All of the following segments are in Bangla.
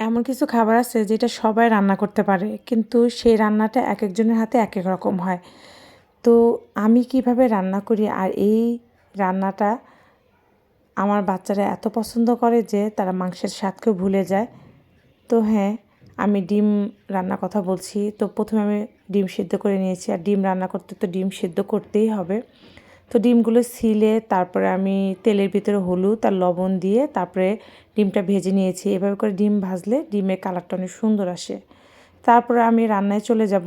এমন কিছু খাবার আছে যেটা সবাই রান্না করতে পারে, কিন্তু সেই রান্নাটা এক একজনের হাতে এক এক রকম হয়। তো আমি কীভাবে রান্না করি আর এই রান্নাটা আমার বাচ্চারা এত পছন্দ করে যে তারা মাংসের স্বাদকেও ভুলে যায়। তো হ্যাঁ আমি ডিম রান্নার কথা বলছি। তো প্রথমে আমি ডিম সিদ্ধ করে নিয়েছি, আর ডিম রান্না করতে তো ডিম সিদ্ধ করতেই হবে। তো ডিমগুলো ছিলে তারপরে আমি তেলের ভিতরে হলুদ আর লবণ দিয়ে তারপরে ডিমটা ভেজে নিয়েছি। এভাবে করে ডিম ভাজলে ডিমের কালারটা অনেক সুন্দর আসে। তারপরে আমি রান্নায় চলে যাব।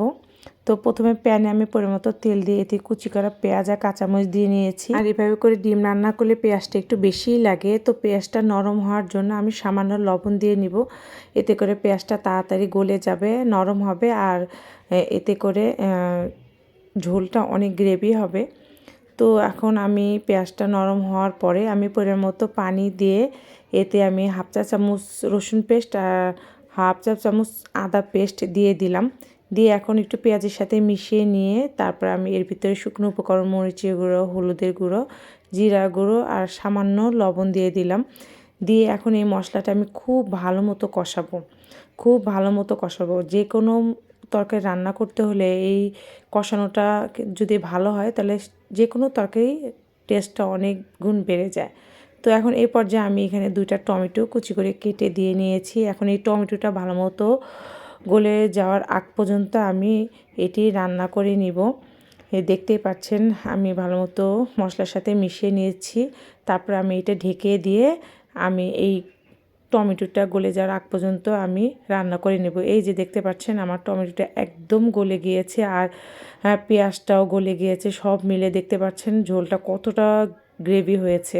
তো প্রথমে প্যানে আমি পরিমতো তেল দিয়ে এতে কুচি করা পেঁয়াজ আর কাঁচামরিচ দিয়ে নিয়েছি। আর এভাবে করে ডিম রান্না করলে পেঁয়াজটা একটু বেশিই লাগে। তো পেঁয়াজটা নরম হওয়ার জন্য আমি সামান্য লবণ দিয়ে নিব। এতে করে পেঁয়াজটা তাড়াতাড়ি গলে যাবে, নরম হবে আর এতে করে ঝোলটা অনেক গ্রেভি হবে। তো এখন আমি পেঁয়াজটা নরম হওয়ার পরে আমি পরিমাণ মতো পানি দিয়ে এতে আমি হাফ চা চামচ রসুন পেস্ট আর হাফ চা চামচ আদা পেস্ট দিয়ে দিলাম। দিয়ে এখন একটু পেঁয়াজের সাথে মিশিয়ে নিয়ে তারপর আমি এর ভিতরে শুকনো উপকরণ, মরিচের গুঁড়ো, হলুদের গুঁড়ো, জিরা গুঁড়ো আর সামান্য লবণ দিয়ে দিলাম। দিয়ে এখন এই মশলাটা আমি খুব ভালো মতো কষাবো। খুব ভালো মতো কষাবো। যে কোনো তরকারি রান্না করতে হলে এই কষানোটা যদি ভালো হয়, তাহলে যে কোনো তরকারি টেস্টটা অনেক গুণ বেড়ে যায়। তো এখন এই পর্যায়ে আমি এখানে দুইটা টমেটো কুচি করে কেটে দিয়ে নিয়েছি। এখন এই টমেটোটা ভালো মতো গলে যাওয়ার আগ পর্যন্ত আমি এটি রান্না করে নিব। দেখতেই পাচ্ছেন, আমি ভালো মতো মশলার সাথে মিশিয়ে নিয়েছি। তারপর আমি এটা ঢেকে দিয়ে আমি এই টমেটোটা গলে যাওয়ার আগ পর্যন্ত আমি রান্না করে নেব। এই যে দেখতে পাচ্ছেন, আমার টমেটোটা একদম গলে গিয়েছে আর পেঁয়াজটাও গলে গিয়েছে, সব মিলে দেখতে পাচ্ছেন ঝোলটা কতটা গ্রেভি হয়েছে।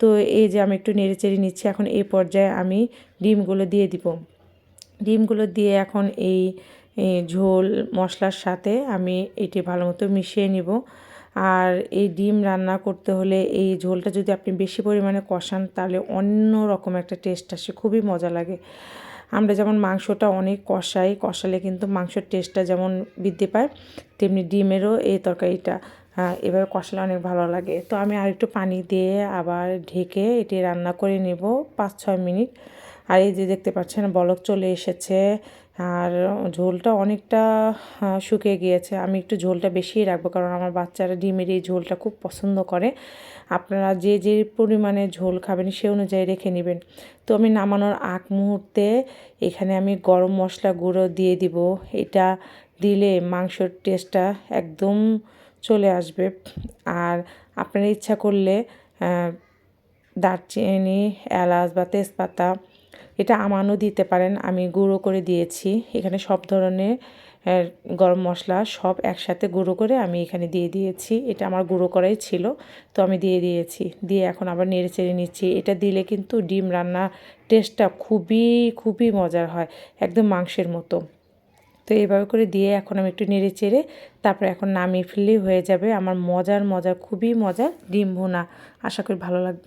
তো এই যে আমি একটু নেড়ে চেড়ে নিচ্ছি, এখন এই পর্যায়ে আমি ডিমগুলো দিয়ে দিব। ডিমগুলো দিয়ে এখন এই ঝোল মশলার সাথে আমি এটি ভালো মতো মিশিয়ে নিব। আর এই ডিম রান্না করতে হলে এই ঝোলটা যদি আপনি বেশি পরিমাণে কষান, তাহলে অন্য রকম একটা টেস্ট আসে, খুবই মজা লাগে। আমরা যেমন মাংসটা অনেক কষাই, কষালে কিন্তু মাংসের টেস্টটা যেমন বৃদ্ধি পায়, তেমনি ডিমেরও এই তরকারিটা এভাবে কষালে অনেক ভালো লাগে। তো আমি আরেকটু পানি দিয়ে আবার ঢেকে এটি রান্না করে নেব পাঁচ ছয় মিনিট। আর এই যে দেখতে পাচ্ছেন বলক চলে এসেছে। আর ঝোলটা অনেকটা শুকিয়ে গিয়েছে। আমি একটু ঝোলটা বেশিই রাখব কারণ আমার বাচ্চারা ডিমের এই ঝোলটা খুব পছন্দ করে। আপনারা যে যে পরিমাণে ঝোল খাবেন সে অনুযায়ী রেখে নেবেন। তো আমি নামানোর আগ মুহূর্তে এখানে আমি গরম মশলা গুঁড়ো দিয়ে দিব। এটা দিলে মাংসর টেস্টটা একদম চলে আসবে। আর আপনারা ইচ্ছা করলে দারচিনি, এলাচ বা তেজপাতা এটা আমানও দিতে পারেন, আমি গুঁড়ো করে দিয়েছি। এখানে সব ধরনের গরম মশলা সব একসাথে গুঁড়ো করে আমি এখানে দিয়ে দিয়েছি। এটা আমার গুঁড়ো করাই ছিল, তো আমি দিয়ে দিয়েছি। দিয়ে এখন আবার নেড়ে চেড়ে নিচ্ছি। এটা দিলে কিন্তু ডিম রান্না টেস্টটা খুবই খুবই মজার হয়, একদম মাংসের মতো। তো এইভাবে করে দিয়ে এখন আমি একটু নেড়ে চেড়ে তারপরে এখন নামিয়ে ফেললেই হয়ে যাবে। আমার মজার মজার, খুবই মজার ডিম ভুনা। আশা করি ভালো লাগবে।